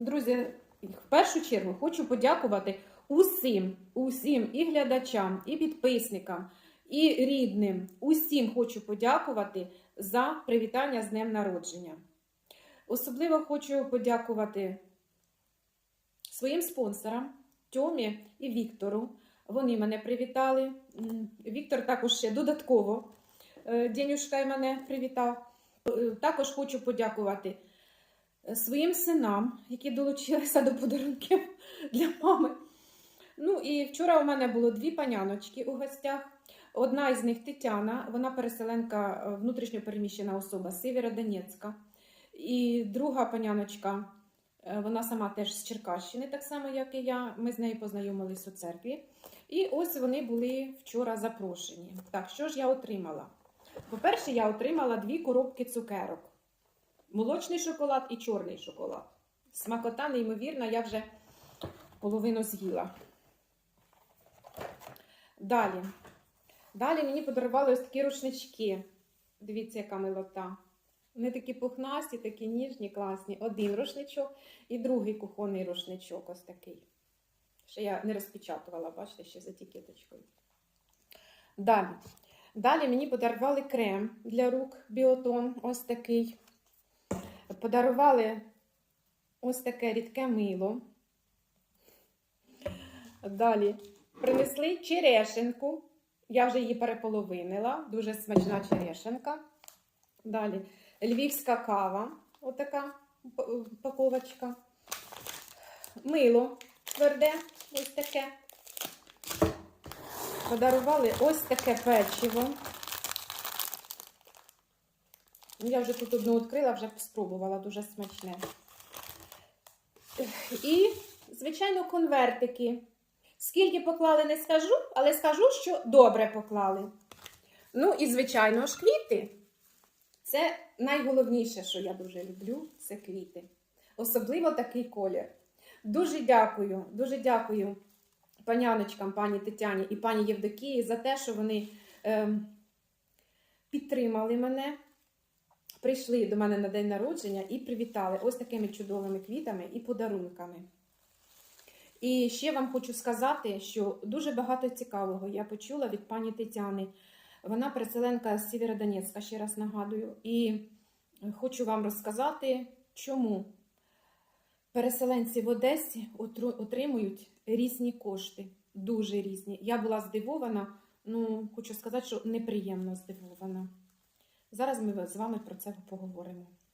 Друзі, в першу чергу хочу подякувати усім, усім і глядачам, і підписникам, і рідним. Усім хочу подякувати за привітання з днем народження. Особливо хочу подякувати своїм спонсорам Тьомі і Віктору. Вони мене привітали. Віктор також ще додатково е, Денюшка й мене привітав. Е, Також хочу подякувати своїм синам, які долучилися до подарунків для мами. Ну і вчора у мене було дві паняночки у гостях. Одна із них Тетяна, вона переселенка, е, внутрішньопереміщена особа Сєвєродонецька. І друга паняночка, е, вона сама теж з Черкащини, так само, як і я. Ми з нею познайомились у церкві. І ось вони були вчора запрошені. Так, що ж я отримала? По-перше, я отримала дві коробки цукерок: молочний шоколад і чорний шоколад. Смакота, неймовірна, я вже половину з'їла. Далі. Далі мені подарували ось такі рушнички. Дивіться, яка милота. Вони такі пухнасті, такі ніжні, класні. Один рушничок і другий кухонний рушничок ось такий. Ще я не розпечатувала, бачите, ще за етикеточкою. Далі. Далі мені подарували крем для рук біотон, ось такий. Подарували ось таке рідке мило. Далі принесли черешенку. Я вже її переполовинила. Дуже смачна черешенка. Далі львівська кава, отака упаковочка. Мило тверде, ось таке. Подарували ось таке печиво. Я вже тут одну відкрила, вже спробувала, дуже смачне. І, звичайно, конвертики. Скільки поклали, не скажу, але скажу, що добре поклали. Ну і, звичайно ж, квіти. Це найголовніше, що я дуже люблю, це квіти. Особливо такий колір. Дуже дякую, дуже дякую паняночкам, пані Тетяні і пані Євдокії за те, що вони е, підтримали мене, прийшли до мене на день народження і привітали ось такими чудовими квітами і подарунками. І ще вам хочу сказати, що дуже багато цікавого я почула від пані Тетяни. Вона переселенка з Сєвєродонецька, ще раз нагадую. І хочу вам розказати, чому переселенці в Одесі отримують різні кошти. Дуже різні. Я була здивована, ну, хочу сказати, що неприємно здивована. Зараз ми з вами про це поговоримо.